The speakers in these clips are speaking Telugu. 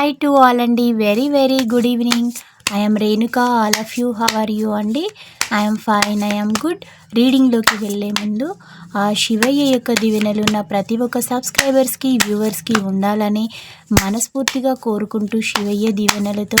హాయ్ టు ఆల్ అండి. Very very good evening I'm Renuka all of you how are you అండి? ఐఎమ్ ఫైన్ ఐఎమ్ గుడ్ రీడింగ్లోకి వెళ్ళే ముందు ఆ శివయ్య యొక్క దీవెనలు ఉన్న ప్రతి ఒక్క సబ్స్క్రైబర్స్కి వ్యూవర్స్కి ఉండాలని మనస్ఫూర్తిగా కోరుకుంటూ శివయ్య దీవెనలతో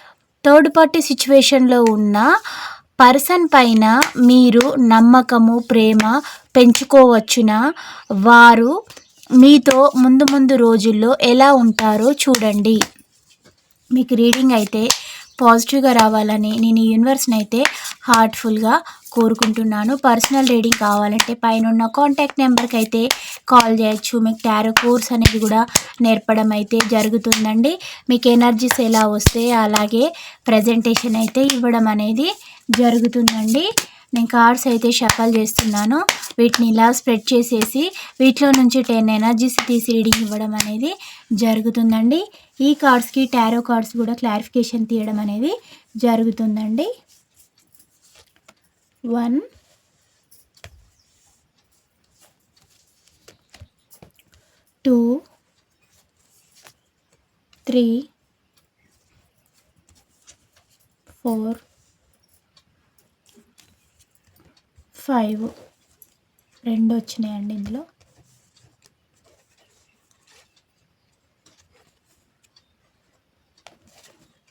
థర్డ్ పార్టీ సిచ్యువేషన్లో ఉన్న పర్సన్ పైన మీరు నమ్మకము ప్రేమ పెంచుకోవచ్చున? వారు మీతో ముందు ముందు రోజుల్లో ఎలా ఉంటారో చూడండి. మీకు రీడింగ్ అయితే పాజిటివ్గా రావాలని నేను ఈ యూనివర్స్ని అయితే హార్ట్ఫుల్గా కోరుకుంటున్నాను. పర్సనల్ రీడింగ్ కావాలంటే పైన ఉన్న కాంటాక్ట్ నెంబర్కి అయితే కాల్ చేయొచ్చు. మీకు టారో కోర్స్ అనేది కూడా నేర్పడం అయితే జరుగుతుందండి. మీకు ఎనర్జీస్ ఎలా వస్తే అలాగే ప్రజెంటేషన్ అయితే ఇవ్వడం అనేది జరుగుతుందండి. నేను కార్డ్స్ అయితే షఫల్ చేస్తున్నాను. వీటిని ఇలా స్ప్రెడ్ చేసేసి వీటిలో నుంచి టెన్ ఎనర్జీస్ తీసి రీడింగ్ ఇవ్వడం అనేది జరుగుతుందండి. ఈ కార్డ్స్కి టారో కార్డ్స్ కూడా క్లారిఫికేషన్ తీయడం అనేది జరుగుతుందండి. One. Two. Three. Four. Five. రెండు వచ్చినాయండి ఇందులో.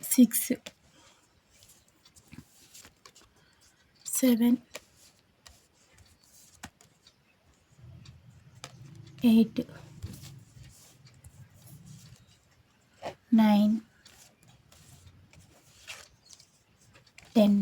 Six. Seven eight nine ten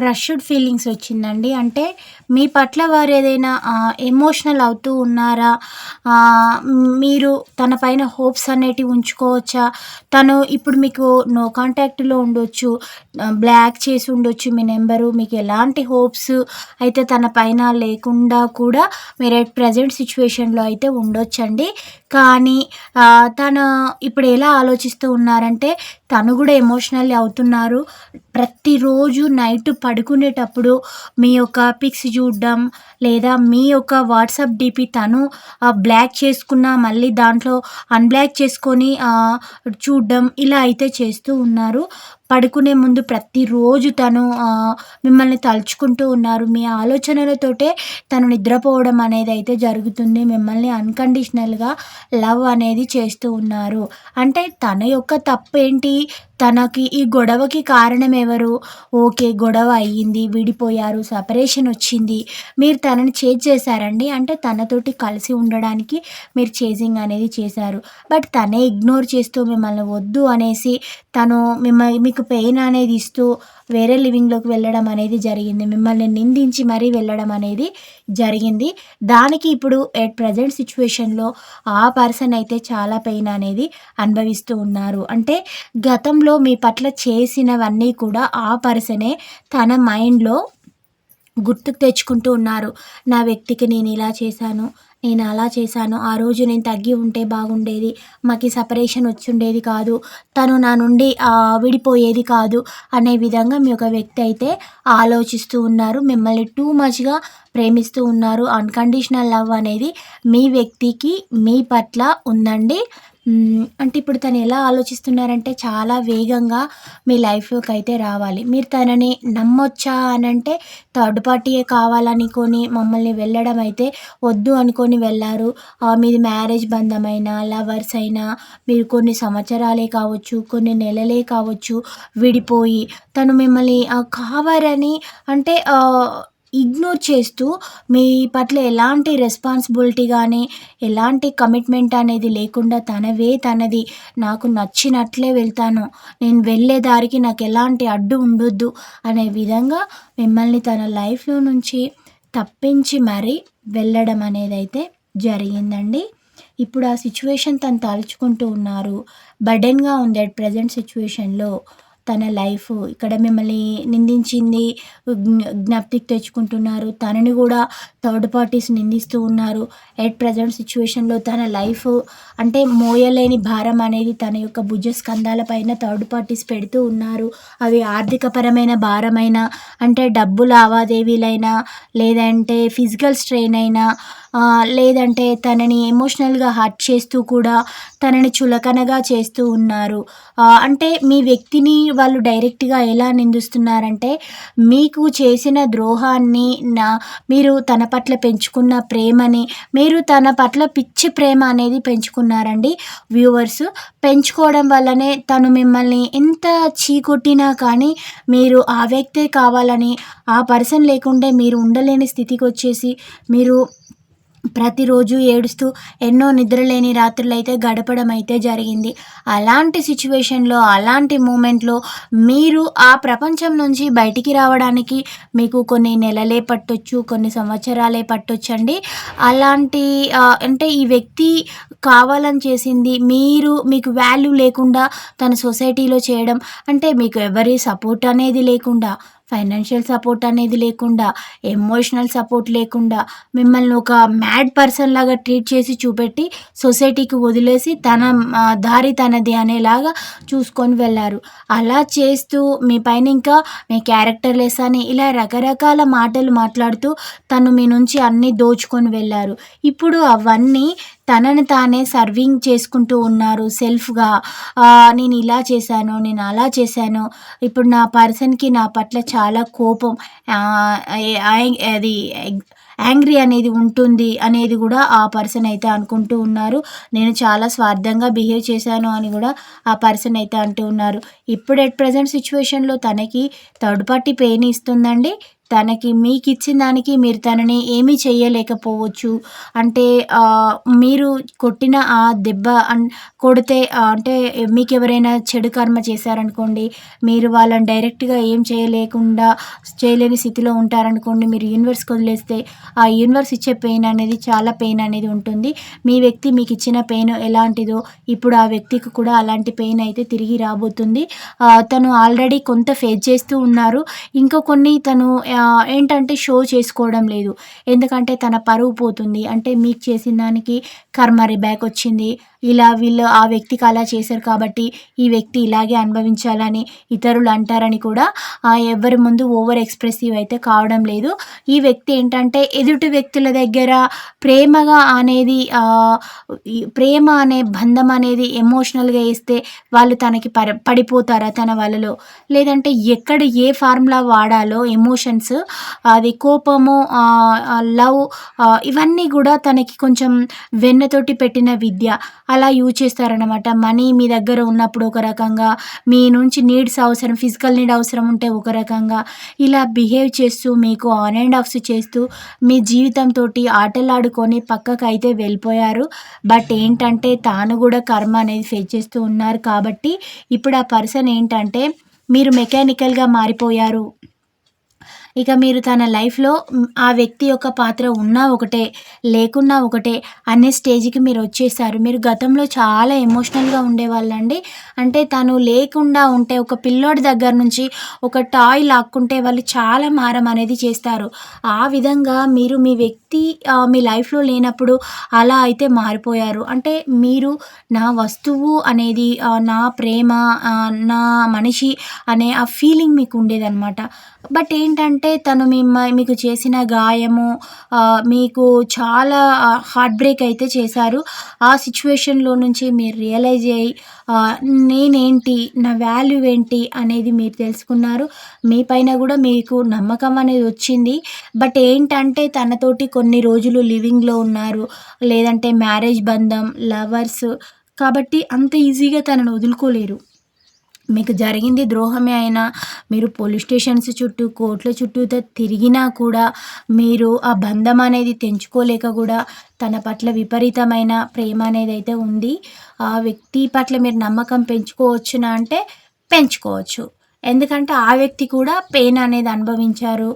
crushed feelings వచ్చిందండి. అంటే మీ పట్ల వారు ఏదైనా ఎమోషనల్ అవుతూ ఉన్నారా? మీరు తన పైన హోప్స్ అనేటివి ఉంచుకోవచ్చా? తను ఇప్పుడు మీకు నో కాంటాక్ట్లో ఉండొచ్చు బ్లాక్ చేసి ఉండొచ్చు మీ నెంబరు మీకు ఎలాంటి హోప్స్ అయితే తన పైన లేకుండా కూడా మీరు అట్ ప్రజెంట్ సిచ్యువేషన్లో అయితే ఉండొచ్చండి. కానీ తను ఇప్పుడు ఎలా ఆలోచిస్తూ ఉన్నారంటే తను కూడా ఎమోషనల్ అవుతున్నారు. ప్రతిరోజు నైట్ పడుకునేటప్పుడు మీ యొక్క పిక్స్ చూడడం లేదా మీ యొక్క వాట్సాప్ డిపి తను బ్లాక్ చేసుకున్న మళ్ళీ దాంట్లో అన్బ్లాక్ చేసుకొని చూడడం ఇలా అయితే చేస్తూ ఉన్నారు. పడుకునే ముందు ప్రతిరోజు తను మిమ్మల్ని తలుచుకుంటూ ఉన్నారు. మీ ఆలోచనలతోటే తను నిద్రపోవడం అనేది అయితే జరుగుతుంది. మిమ్మల్ని అన్కండిషనల్గా లవ్ అనేది చేస్తూ ఉన్నారు. అంటే తన యొక్క తప్పు ఏంటి తనకి ఈ గొడవకి కారణం ఎవరు ఓకే గొడవ అయ్యింది విడిపోయారు సపరేషన్ వచ్చింది. మీరు తనని చేజ్ చేశారండి. అంటే తనతోటి కలిసి ఉండడానికి మీరు చేజింగ్ అనేది చేశారు. బట్ తనే ఇగ్నోర్ చేస్తూ మిమ్మల్ని వద్దు అనేసి తను మిమ్మల్ని మీకు పెయిన్ అనేది ఇస్తూ వేరే లివింగ్లోకి వెళ్ళడం అనేది జరిగింది. మిమ్మల్ని నిందించి మరీ వెళ్ళడం అనేది జరిగింది. దానికి ఇప్పుడు ఎట్ ప్రజెంట్ సిచ్యువేషన్లో ఆ పర్సన్ అయితే చాలా పెయిన్ అనేది అనుభవిస్తూ ఉన్నారు. అంటే గతంలో మీ పట్ల చేసినవన్నీ కూడా ఆ పర్సనే తన మైండ్లో గుర్తుకు తెచ్చుకుంటూ ఉన్నారు. నా వ్యక్తికి నేను ఇలా చేశాను నేను అలా చేశాను. ఆ రోజు నేను తగ్గి ఉంటే బాగుండేది. మాకు సపరేషన్ వచ్చుండేది కాదు. తను నా నుండి విడిపోయేది కాదు అనే విధంగా మీ ఒక వ్యక్తి అయితే ఆలోచిస్తూ ఉన్నారు. మిమ్మల్ని టూ మచ్గా ప్రేమిస్తూ ఉన్నారు. అన్కండిషనల్ లవ్ అనేది మీ వ్యక్తికి మీ పట్ల ఉందండి. అంటే ఇప్పుడు తను ఎలా ఆలోచిస్తున్నారంటే చాలా వేగంగా మీ లైఫ్లోకి అయితే రావాలి. మీరు తనని నమ్మొచ్చా అని అంటే థర్డ్ పార్టీయే కావాలనుకొని మమ్మల్ని వెళ్ళడం అయితే వద్దు అనుకొని వెళ్ళారు. మీది మ్యారేజ్ బంధమైనా లవర్స్ అయినా మీరు కొన్ని సంవత్సరాలే కావచ్చు కొన్ని నెలలే కావచ్చు విడిపోయి తను మిమ్మల్ని కావాలని అంటే ఇగ్నోర్ చేస్తూ మీ పట్ల ఎలాంటి రెస్పాన్సిబిలిటీ కానీ ఎలాంటి కమిట్మెంట్ అనేది లేకుండా తనవే తనది. నాకు నచ్చినట్లే వెళ్తాను. నేను వెళ్ళే దారికి నాకు ఎలాంటి అడ్డు ఉండొద్దు అనే విధంగా మిమ్మల్ని తన లైఫ్లో నుంచి తప్పించి మరీ వెళ్ళడం అనేది అయితే జరిగిందండి. ఇప్పుడు ఆ సిచ్యువేషన్ తను తలుచుకుంటూ ఉన్నారు. బర్డెన్గా ఉంది అట్ ప్రజెంట్ సిచ్యువేషన్లో తన లైఫ్ ఇక్కడ మిమ్మల్ని నిందించింది జ్ఞప్తికి తెచ్చుకుంటున్నారు. తనని కూడా థర్డ్ పార్టీస్ నిందిస్తూ ఉన్నారు. ఎట్ ప్రజెంట్ సిచ్యువేషన్లో తన లైఫ్ అంటే మోయలేని భారం అనేది తన యొక్క భుజ స్కంధాల పైన థర్డ్ పార్టీస్ పెడుతూ ఉన్నారు. అవి ఆర్థికపరమైన భారమైన అంటే డబ్బు లావాదేవీలైనా లేదంటే ఫిజికల్ స్ట్రెయిన్ అయినా లేదంటే తనని ఎమోషనల్గా హర్ట్ చేస్తూ కూడా తనని చులకనగా చేస్తూ ఉన్నారు. అంటే మీ వ్యక్తిని వాళ్ళు డైరెక్ట్గా ఎలా నిందిస్తున్నారంటే మీకు చేసిన ద్రోహాన్ని నా మీరు తన పట్ల పెంచుకున్న ప్రేమని మీరు తన పట్ల పిచ్చి ప్రేమ అనేది పెంచుకున్నారండి. వ్యూవర్స్ పెంచుకోవడం వల్లనే తను మిమ్మల్ని ఎంత చీకొట్టినా కానీ మీరు ఆ వ్యక్తే కావాలని ఆ పర్సన్ లేకుంటే మీరు ఉండలేని స్థితికి వచ్చేసి మీరు ప్రతిరోజు ఏడుస్తూ ఎన్నో నిద్రలేని రాత్రులు అయితే గడపడం అయితే జరిగింది. అలాంటి సిచ్యువేషన్లో అలాంటి మూమెంట్లో మీరు ఆ ప్రపంచం నుంచి బయటికి రావడానికి మీకు కొన్ని నెలలే పట్టొచ్చు కొన్ని సంవత్సరాలే పట్టొచ్చండి. అలాంటి అంటే ఈ వ్యక్తి కావాలని చేసింది మీరు మీకు వాల్యూ లేకుండా తన సొసైటీలో చేయడం అంటే మీకు ఎవరి సపోర్ట్ అనేది లేకుండా ఫైనాన్షియల్ సపోర్ట్ అనేది లేకుండా ఎమోషనల్ సపోర్ట్ లేకుండా మిమ్మల్ని ఒక మ్యాడ్ పర్సన్ లాగా ట్రీట్ చేసి చూపెట్టి సొసైటీకి వదిలేసి తన దారి తనది అనేలాగా చూసుకొని వెళ్ళారు. అలా చేస్తూ మీ పైన ఇంకా మీ క్యారెక్టర్ లెస్ అని ఇలా రకరకాల మాటలు మాట్లాడుతూ తను మీ నుంచి అన్నీ దోచుకొని వెళ్ళారు. ఇప్పుడు అవన్నీ తనని తానే సర్వింగ్ చేసుకుంటూ ఉన్నారు సెల్ఫ్గా. నేను ఇలా చేశాను నేను అలా చేశాను. ఇప్పుడు నా పర్సన్కి నా పట్ల చాలా కోపం అది యాంగ్రీ అనేది ఉంటుంది అనేది కూడా ఆ పర్సన్ అయితే అనుకుంటూ ఉన్నారు. నేను చాలా స్వార్థంగా బిహేవ్ చేశాను అని కూడా ఆ పర్సన్ అయితే అంటూ ఉన్నారు. ఇప్పుడు ఎట్ ప్రజెంట్ సిచ్యువేషన్లో తనకి థర్డ్ పార్టీ పెయిన్ ఇస్తుందండి. తనకి మీకు ఇచ్చిన దానికి మీరు తనని ఏమీ చేయలేకపోవచ్చు అంటే మీరు కొట్టిన ఆ దెబ్బ అన్ కొడితే అంటే మీకు ఎవరైనా చెడు కర్మ చేశారనుకోండి మీరు వాళ్ళని డైరెక్ట్గా ఏం చేయలేకుండా చేయలేని స్థితిలో ఉంటారనుకోండి మీరు యూనివర్స్కి వదిలేస్తే ఆ యూనివర్స్ ఇచ్చే పెయిన్ అనేది చాలా పెయిన్ అనేది ఉంటుంది. మీ వ్యక్తి మీకు ఇచ్చిన పెయిన్ ఎలాంటిదో ఇప్పుడు ఆ వ్యక్తికి కూడా అలాంటి పెయిన్ అయితే తిరిగి రాబోతుంది. తను ఆల్రెడీ కొంత ఫేస్ చేస్తూ ఉన్నారు. ఇంకా కొన్ని తను ఏంటంటే షో చేసుకోవడం లేదు. ఎందుకంటే తన పరువు పోతుంది. అంటే మీకు చేసిన దానికి కర్మ బ్యాక్ వచ్చింది. ఇలా వీళ్ళు ఆ వ్యక్తికి అలా చేశారు కాబట్టి ఈ వ్యక్తి ఇలాగే అనుభవించాలని ఇతరులు అంటారని కూడా ఎవరి ముందు ఓవర్ ఎక్స్ప్రెసివ్ అయితే కావడం లేదు. ఈ వ్యక్తి ఏంటంటే ఎదుటి వ్యక్తుల దగ్గర ప్రేమగా అనేది ప్రేమ అనే బంధం అనేది ఎమోషనల్గా వేస్తే వాళ్ళు తనకి పర పడిపోతారా తన వాళ్ళలో లేదంటే ఎక్కడ ఏ ఫార్ములా వాడాలో ఎమోషన్స్ అది కోపము లవ్ ఇవన్నీ కూడా తనకి కొంచెం వెన్నతోటి పెట్టిన విద్య. అలా యూజ్ చేస్తారనమాట మనీ మీ దగ్గర ఉన్నప్పుడు ఒక రకంగా మీ నుంచి నీడ్స్ అవసరం ఫిజికల్ నీడ్ అవసరం ఉంటే ఒక రకంగా ఇలా బిహేవ్ చేస్తూ మీకు ఆన్ అండ్ ఆఫ్స్ చేస్తూ మీ జీవితంతో ఆటలాడుకొని పక్కకు అయితే వెళ్ళిపోయారు. బట్ ఏంటంటే తాను కూడా కర్మ అనేది ఫేస్ చేస్తూ ఉన్నారు కాబట్టి ఇప్పుడు ఆ పర్సన్ ఏంటంటే మీరు మెకానికల్గా మారిపోయారు. ఇక మీరు తన లైఫ్‌లో ఆ వ్యక్తి యొక్క పాత్ర ఉన్నా ఒకటే, లేకున్నా ఒకటే అనే స్టేజ్‌కి మీరు వచ్చేసారు. మీరు గతంలో చాలా ఎమోషనల్‌గా ఉండేవాళ్ళండి. అంటే తను లేకుండా ఉంటే ఒక పిల్లోడి దగ్గర నుంచి ఒక టాయ్ లాక్కుంటే వాళ్ళు చాలా మారం అనేది చేస్తారు. ఆ విధంగా మీరు మీ వ్యక్తి మీ లైఫ్‌లో లేనప్పుడు అలా అయితే మారిపోయారు. అంటే మీరు నా వస్తువు అనేది నా ప్రేమ నా మనిషి అనే ఆ ఫీలింగ్ మీకు ఉండేదన్నమాట బట్ ఏంటంటే అంటే తను మిమ్మల్ని మీకు చేసిన గాయము మీకు చాలా హార్ట్ బ్రేక్ అయితే చేశారు. ఆ సిచ్యువేషన్లో నుంచి మీరు రియలైజ్ అయ్యి నేనేంటి? నా వాల్యూ ఏంటి? అనేది మీరు తెలుసుకున్నారు. మీ పైన కూడా మీకు నమ్మకం అనేది వచ్చింది. బట్ ఏంటంటే తనతోటి కొన్ని రోజులు లివింగ్‌లో ఉన్నారు. లేదంటే మ్యారేజ్ బంధం, లవర్స్ కాబట్టి అంత ఈజీగా తనను వదులుకోలేరు. మీకు జరిగింది ద్రోహమే అయినా మీరు పోలీస్ స్టేషన్స్ చుట్టూ, కోర్టుల చుట్టూ తిరిగినా కూడా మీరు ఆ బంధం అనేది తెంచుకోలేక కూడా తన పట్ల విపరీతమైన ప్రేమ అనేది అయితే ఉంది. ఆ వ్యక్తి పట్ల మీరు నమ్మకం పెంచుకోవచ్చునా అంటే పెంచుకోవచ్చు. ఎందుకంటే ఆ వ్యక్తి కూడా పెయిన్ అనేది అనుభవించారు.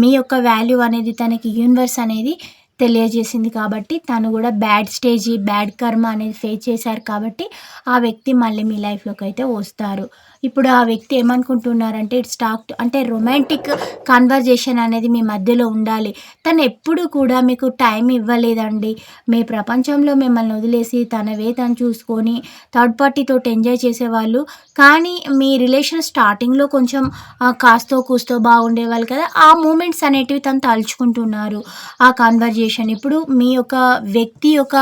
మీ యొక్క వాల్యూ అనేది తనకి యూనివర్స్ అనేది తెలియజేసింది కాబట్టి తను కూడా బ్యాడ్ స్టేజి, బ్యాడ్ కర్మ అనేది ఫేస్ చేశారు కాబట్టి ఆ వ్యక్తి మళ్ళీ మీ లైఫ్‌లోకి అయితే వస్తారు. ఇప్పుడు ఆ వ్యక్తి ఏమనుకుంటున్నారంటే ఇట్స్ టాక్ అంటే రొమాంటిక్ కన్వర్జేషన్ అనేది మీ మధ్యలో ఉండాలి. తను ఎప్పుడు కూడా మీకు టైం ఇవ్వలేదండి. మీ ప్రపంచంలో మిమ్మల్ని వదిలేసి తనవే తను చూసుకొని థర్డ్ పార్టీతో ఎంజాయ్ చేసేవాళ్ళు. కానీ మీ రిలేషన్ స్టార్టింగ్‌లో కొంచెం కాస్తో కూస్తో బాగుండేవాళ్ళు కదా! ఆ మూమెంట్స్ అనేటివి తను తలుచుకుంటున్నారు. ఆ కన్వర్జేషన్ ఇప్పుడు మీ యొక్క వ్యక్తి యొక్క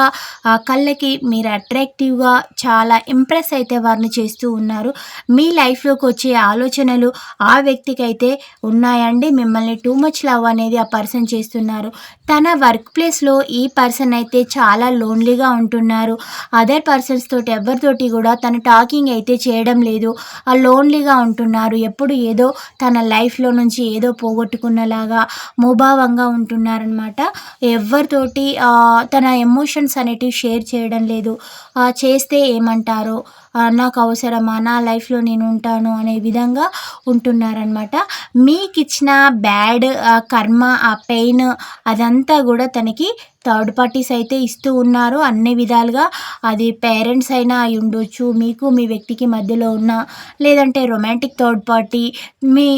కళ్ళకి మీరు అట్రాక్టివ్‌గా చాలా ఇంప్రెస్ అయితే వారిని చేస్తూ ఉన్నారు. మీ లైఫ్‌లోకి వచ్చే ఆలోచనలు ఆ వ్యక్తికి అయితే ఉన్నాయండి. మిమ్మల్ని టూ మచ్ లవ్ అనేది ఆ పర్సన్ చేస్తున్నారు. తన వర్క్ ప్లేస్‌లో ఈ పర్సన్ అయితే చాలా లోన్‌లీగా ఉంటున్నారు. అదర్ పర్సన్స్ తోటి ఎవరితోటి కూడా తను టాకింగ్ అయితే చేయడం లేదు. ఆ లోన్‌లీగా ఉంటున్నారు. ఎప్పుడు ఏదో తన లైఫ్‌లో నుంచి ఏదో పోగొట్టుకున్నలాగా ముభావంగా ఉంటున్నారనమాట. ఎవ్వరితోటి తన ఎమోషన్స్ అనేటివి షేర్ చేయడం లేదు. చేస్తే ఏమంటారో? నాకు అవసరమా? నా లైఫ్‌లో నేను ఉంటాను అనే విధంగా ఉంటున్నారనమాట. మీకు ఇచ్చిన బ్యాడ్ కర్మ, ఆ పెయిన్ అదంతా కూడా తనకి థర్డ్ పార్టీస్ అయితే ఇస్తూ ఉన్నారు. అన్ని విధాలుగా అది పేరెంట్స్ అయినా అయ్యుండొచ్చు. మీకు మీ వ్యక్తికి మధ్యలో ఉన్న లేదంటే రొమాంటిక్ థర్డ్ పార్టీ, మీ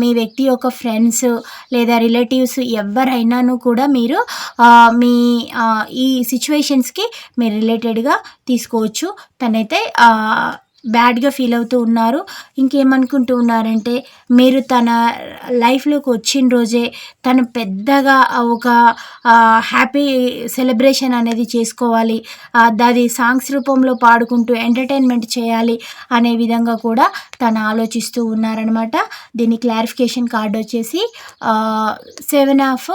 మీ వ్యక్తి యొక్క ఫ్రెండ్స్ లేదా రిలేటివ్స్ ఎవరైనాను కూడా మీరు మీ ఈ సిచ్యువేషన్స్కి మీరు రిలేటెడ్‌గా తీసుకోవచ్చు. తనైతే బ్యాడ్‌గా ఫీల్ అవుతూ ఉన్నారు. ఇంకేమనుకుంటూ ఉన్నారంటే మీరు తన లైఫ్‌లోకి వచ్చిన రోజే తను పెద్దగా ఒక హ్యాపీ సెలబ్రేషన్ అనేది చేసుకోవాలి. దాది అది సాంగ్స్ రూపంలో పాడుకుంటూ ఎంటర్‌టైన్‌మెంట్ చేయాలి అనే విధంగా కూడా తను ఆలోచిస్తూ ఉన్నారనమాట. దీని క్లారిఫికేషన్ కార్డు వచ్చేసి సెవెన్ ఆఫ్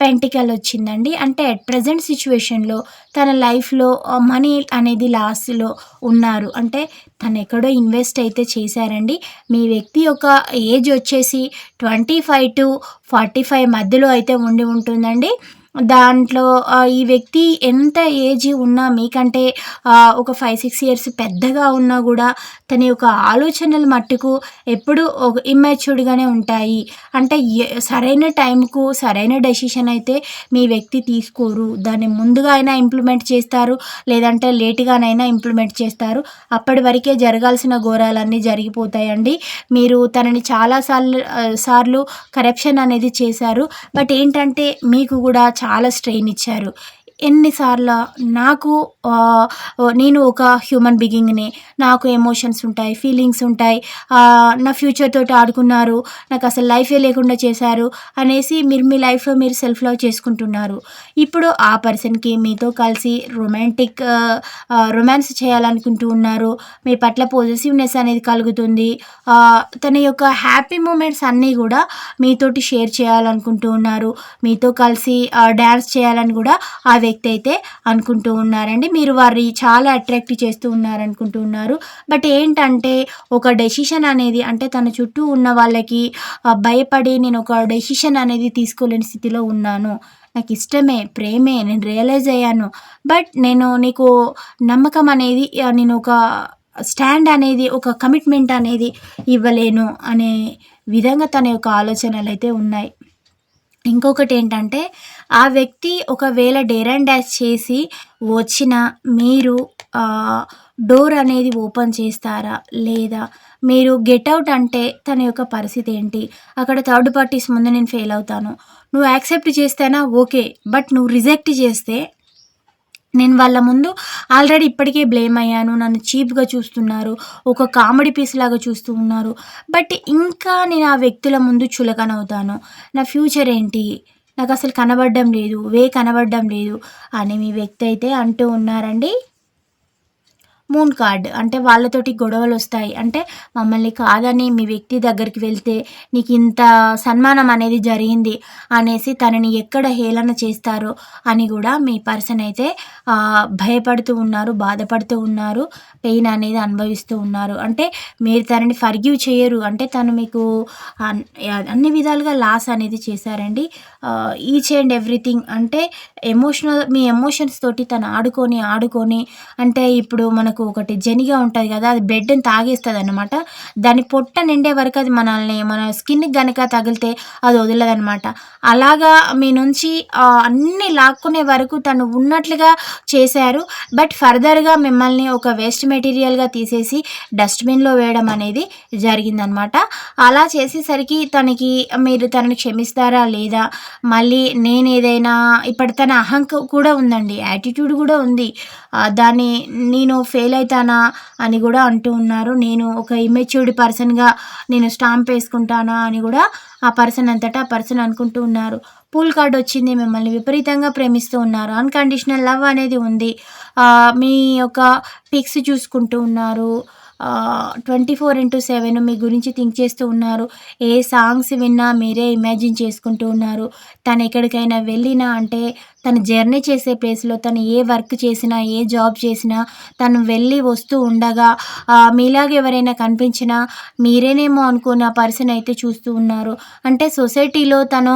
పెంటికల్ వచ్చిందండి. అంటే అట్ ప్రెజెంట్ సిచ్యువేషన్లో తన లైఫ్‌లో మనీ అనేది లాస్‌లో ఉన్నారు. అంటే తనెక్కడో ఇన్వెస్ట్ అయితే చేశారండి. మీ వ్యక్తి యొక్క ఏజ్ వచ్చేసి 25-45 మధ్యలో అయితే ఉండి ఉంటుందండి. దాంట్లో ఈ వ్యక్తి ఎంత ఏజ్ ఉన్నా మీకంటే ఒక 5, 6 ఇయర్స్ పెద్దగా ఉన్నా కూడా తన యొక్క ఆలోచనలు మట్టుకు ఎప్పుడూ ఒక ఇమ్మెచ్యూర్డ్గానే ఉంటాయి. అంటే సరైన టైంకు సరైన డెసిషన్ అయితే మీ వ్యక్తి తీసుకోరు. దాన్ని ముందుగా అయినా ఇంప్లిమెంట్ చేస్తారు. లేదంటే లేట్‌గానైనా ఇంప్లిమెంట్ చేస్తారు. అప్పటి వరకే జరగాల్సిన ఘోరాలన్నీ జరిగిపోతాయండి. మీరు తనని చాలా సార్లు సార్లు కరప్షన్ అనేది చేశారు. బట్ ఏంటంటే మీకు కూడా చాలా స్ట్రెయిన్ ఇచ్చారు. ఎన్నిసార్లు నాకు నేను ఒక హ్యూమన్ బీయింగ్‌ని. నాకు ఎమోషన్స్ ఉంటాయి. ఫీలింగ్స్ ఉంటాయి. నా ఫ్యూచర్ తోటి ఆడుకున్నారు. నాకసలు లైఫే లేకుండా చేశారు అనేసి మీరు మీ లైఫ్‌లో మీరు సెల్ఫ్ లవ్ చేసుకుంటున్నారు. ఇప్పుడు ఆ పర్సన్‌కి మీతో కలిసి రొమాంటిక్ రొమాన్స్ చేయాలనుకుంటూ ఉన్నారు. మీ పట్ల పాజిటివ్నెస్ అనేది కలుగుతుంది. తన యొక్క హ్యాపీ మూమెంట్స్ అన్నీ కూడా మీతోటి షేర్ చేయాలనుకుంటూ ఉన్నారు. మీతో కలిసి డ్యాన్స్ చేయాలని కూడా ఆ వ్యక్తి అయితే అనుకుంటూ ఉన్నారండి. మీరు వారిని చాలా అట్రాక్ట్ చేస్తూ ఉన్నారనుకుంటూ ఉన్నారు. బట్ ఏంటంటే ఒక డెసిషన్ అనేది అంటే తన చుట్టూ ఉన్న వాళ్ళకి భయపడి నేను ఒక డెసిషన్ అనేది తీసుకోలేని స్థితిలో ఉన్నాను. నాకు ఇష్టమే ప్రేమే నేను రియలైజ్ అయ్యాను. బట్ నేను నీకు నమ్మకం అనేది నేను ఒక స్టాండ్ అనేది ఒక కమిట్మెంట్ అనేది ఇవ్వలేను అనే విధంగా తన యొక్క ఆలోచనలు అయితే ఉన్నాయి ఇంకొకటి ఏంటంటే ఆ వ్యక్తి ఒకవేళ డేర్ అండ్ డాష్ చేసి వచ్చిన మీరు డోర్ అనేది ఓపెన్ చేస్తారా? లేదా మీరు గెట్ అవుట్ అంటే తన యొక్క పరిస్థితి ఏంటి? అక్కడ థర్డ్ పార్టీస్ ముందు నేను ఫెయిల్ అవుతాను. నువ్వు యాక్సెప్ట్ చేస్తేనా? ఓకే. బట్ నువ్వు రిజెక్ట్ చేస్తే నేను వాళ్ళ ముందు ఆల్రెడీ ఇప్పటికే బ్లేమ్ అయ్యాను నన్ను చీప్గా చూస్తున్నారు ఒక కామెడీ పీస్ లాగా చూస్తూ ఉన్నారు. బట్ ఇంకా నేను ఆ వ్యక్తుల ముందు చులకనవుతాను. నా ఫ్యూచర్ ఏంటి? నాకు అసలు కనబడడం లేదు వే కనబడడం లేదు అని మీ వ్యక్తి అయితే అంటూ ఉన్నారండి. మూన్ కార్డ్ అంటే వాళ్ళతోటి గొడవలు వస్తాయి. అంటే మమ్మల్ని కాదని మీ వ్యక్తి దగ్గరికి వెళ్తే నీకు ఇంత సన్మానం అనేది జరిగింది అనేసి తనని ఎక్కడ హేళన చేస్తారో అని కూడా మీ పర్సన్ అయితే భయపడుతూ ఉన్నారు బాధపడుతూ ఉన్నారు పెయిన్ అనేది అనుభవిస్తూ ఉన్నారు. అంటే మీరు తనని ఫర్గ్యూ చేయరు. అంటే తను మీకు అన్ని విధాలుగా లాస్ అనేది చేశారండి. ఈచ్ అండ్ ఎవ్రీథింగ్ అంటే ఎమోషనల్ మీ ఎమోషన్స్ తోటి తను ఆడుకొని ఆడుకొని అంటే ఇప్పుడు మనకు మనకు ఒకటి జనిగా ఉంటుంది కదా అది బ్లడ్ని తాగేస్తుంది అనమాట దాని పొట్ట నిండే వరకు అది మనల్ని మన స్కిన్కి కనుక తగిలితే అది వదలదనమాట అలాగా మీ నుంచి అన్నీ లాక్కునే వరకు తను ఉన్నట్లుగా చేశారు. బట్ ఫర్దర్గా మిమ్మల్ని ఒక వేస్ట్ మెటీరియల్గా తీసేసి డస్ట్బిన్లో వేయడం అనేది జరిగిందనమాట అలా చేసేసరికి తనకి మీరు తనని క్షమిస్తారా లేదా? మళ్ళీ నేను ఏదైనా ఇప్పటి తన అహంక కూడా ఉందండి యాటిట్యూడ్ కూడా ఉంది. దాన్ని నేను ఫెయిల్ ఫెయిల్ అవుతానా అని కూడా అంటూ ఉన్నారు. నేను ఒక ఇమెచ్యూర్డ్ పర్సన్గా నేను స్టాంప్ వేసుకుంటానా అని కూడా ఆ పర్సన్ అంతటా ఆ పర్సన్ అనుకుంటూ ఉన్నారు. పూల్ కార్డ్ వచ్చింది. మిమ్మల్ని విపరీతంగా ప్రేమిస్తూ ఉన్నారు. అన్కండిషనల్ లవ్ అనేది ఉంది. మీ యొక్క పిక్స్ చూసుకుంటూ ఉన్నారు. ట్వంటీ ఫోర్ ఇంటూ సెవెన్ మీ గురించి థింక్ చేస్తూ ఉన్నారు. ఏ సాంగ్స్ విన్నా మీరే ఇమాజిన్ చేసుకుంటూ ఉన్నారు. తను ఎక్కడికైనా వెళ్ళినా అంటే తను జర్నీ చేసే ప్లేస్లో తను ఏ వర్క్ చేసినా ఏ జాబ్ చేసినా తను వెళ్ళి వస్తూ ఉండగా మీలాగా ఎవరైనా కనిపించినా మీరేనేమో అనుకున్న పర్సన్ అయితే చూస్తూ ఉన్నారు. అంటే సొసైటీలో తను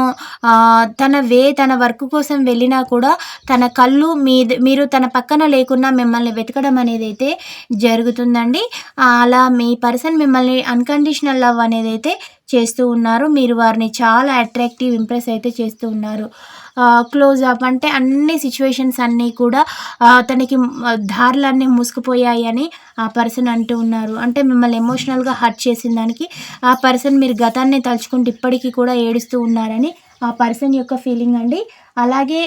తన వే తన వర్క్ కోసం వెళ్ళినా కూడా తన కళ్ళు మీ మీరు తన పక్కన లేకున్నా మిమ్మల్ని వెతకడం అనేది అయితే జరుగుతుందండి. అలా మీ పర్సన్ మిమ్మల్ని అన్కండిషనల్ లవ్ అనేది అయితే చేస్తూ ఉన్నారు. మీరు వారిని చాలా అట్రాక్టివ్ ఇంప్రెస్ అయితే చేస్తూ ఉన్నారు. క్లోజ్ అప్ అంటే అన్ని సిచ్యువేషన్స్ అన్నీ కూడా తనకి దారులన్నీ మూసుకుపోయాయి అని ఆ పర్సన్ అంటూ ఉన్నారు. అంటే మిమ్మల్ని ఎమోషనల్గా హర్ట్ చేసిన దానికి ఆ పర్సన్ మీరు గతాన్ని తలుచుకుంటూ ఇప్పటికీ కూడా ఏడుస్తూ ఉన్నారని ఆ పర్సన్ యొక్క ఫీలింగ్ అండి. అలాగే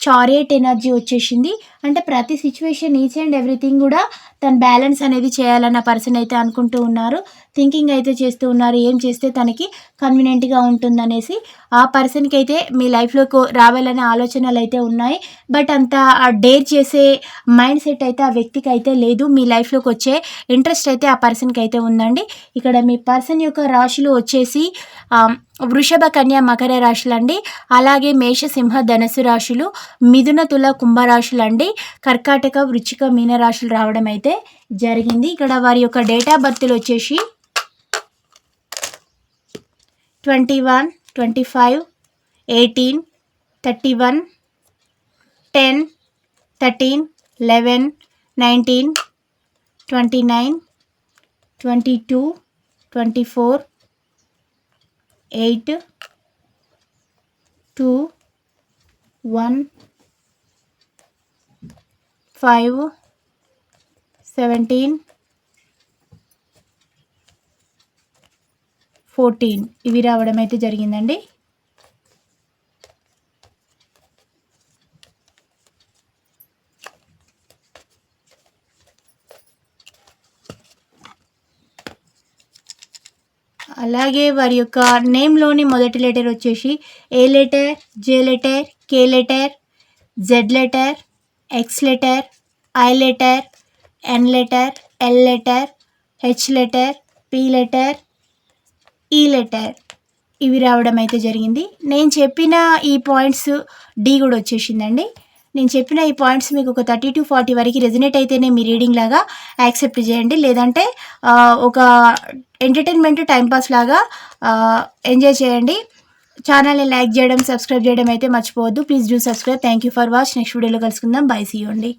చారియట్ ఎనర్జీ వచ్చేసింది. అంటే ప్రతి సిచ్యువేషన్ ఈచ్ అండ్ ఎవ్రీథింగ్ కూడా తను బ్యాలెన్స్ అనేది చేయాలన్న పర్సన్ అయితే అనుకుంటూ ఉన్నారు. థింకింగ్ అయితే చేస్తూ ఉన్నారు. ఏం చేస్తే తనకి కన్వీనియంట్గా ఉంటుందనేసి ఆ పర్సన్కి అయితే మీ లైఫ్లోకి రావాలనే ఆలోచనలు అయితే ఉన్నాయి. బట్ అంత డేర్ చేసే మైండ్ సెట్ అయితే ఆ వ్యక్తికి అయితే లేదు. మీ లైఫ్లోకి వచ్చే ఇంట్రెస్ట్ అయితే ఆ పర్సన్కి అయితే ఉందండి. ఇక్కడ మీ పర్సన్ యొక్క రాశులు వచ్చేసి వృషభ కన్యా మకర రాశులు అండి అలాగే మేషసింహ ధనసు రాశులు. మిథున తుల కుంభరాశులు అండి కర్కాటక వృచ్చిక మీనరాశులు రావడం అయితే జరిగింది. ఇక్కడ వారి యొక్క డేట్ ఆఫ్ బర్త్లు వచ్చేసి twenty one twenty five eighteen thirty one ten thirteen eleven nineteen twenty nine twenty two twenty four eight two one five seventeen fourteen. ఇవి రావడం అయితే జరిగిందండి. అలాగే వారి యొక్క నేమ్లోని మొదటి లెటర్ వచ్చేసి A letter J letter K letter Z letter X letter I letter N letter L letter H letter P letter E letter ఇవి రావడం అయితే జరిగింది. నేను చెప్పిన ఈ పాయింట్స్ డి కూడా వచ్చేసిందండి. నేను చెప్పిన ఈ పాయింట్స్ మీకు ఒక థర్టీ టు ఫార్టీ వరకు రెజినేట్ అయితేనే మీ రీడింగ్ లాగా యాక్సెప్ట్ చేయండి. లేదంటే ఒక ఎంటర్టైన్మెంట్ టైంపాస్ లాగా ఎంజాయ్ చేయండి. ఛానల్ని లైక్ చేయడం సబ్స్క్రైబ్ చేయడం అయితే మర్చిపోవద్దు. Please do subscribe. Thank you for watch. Next వీడియోలో కలుసుకుందాం. బై సీ అండి.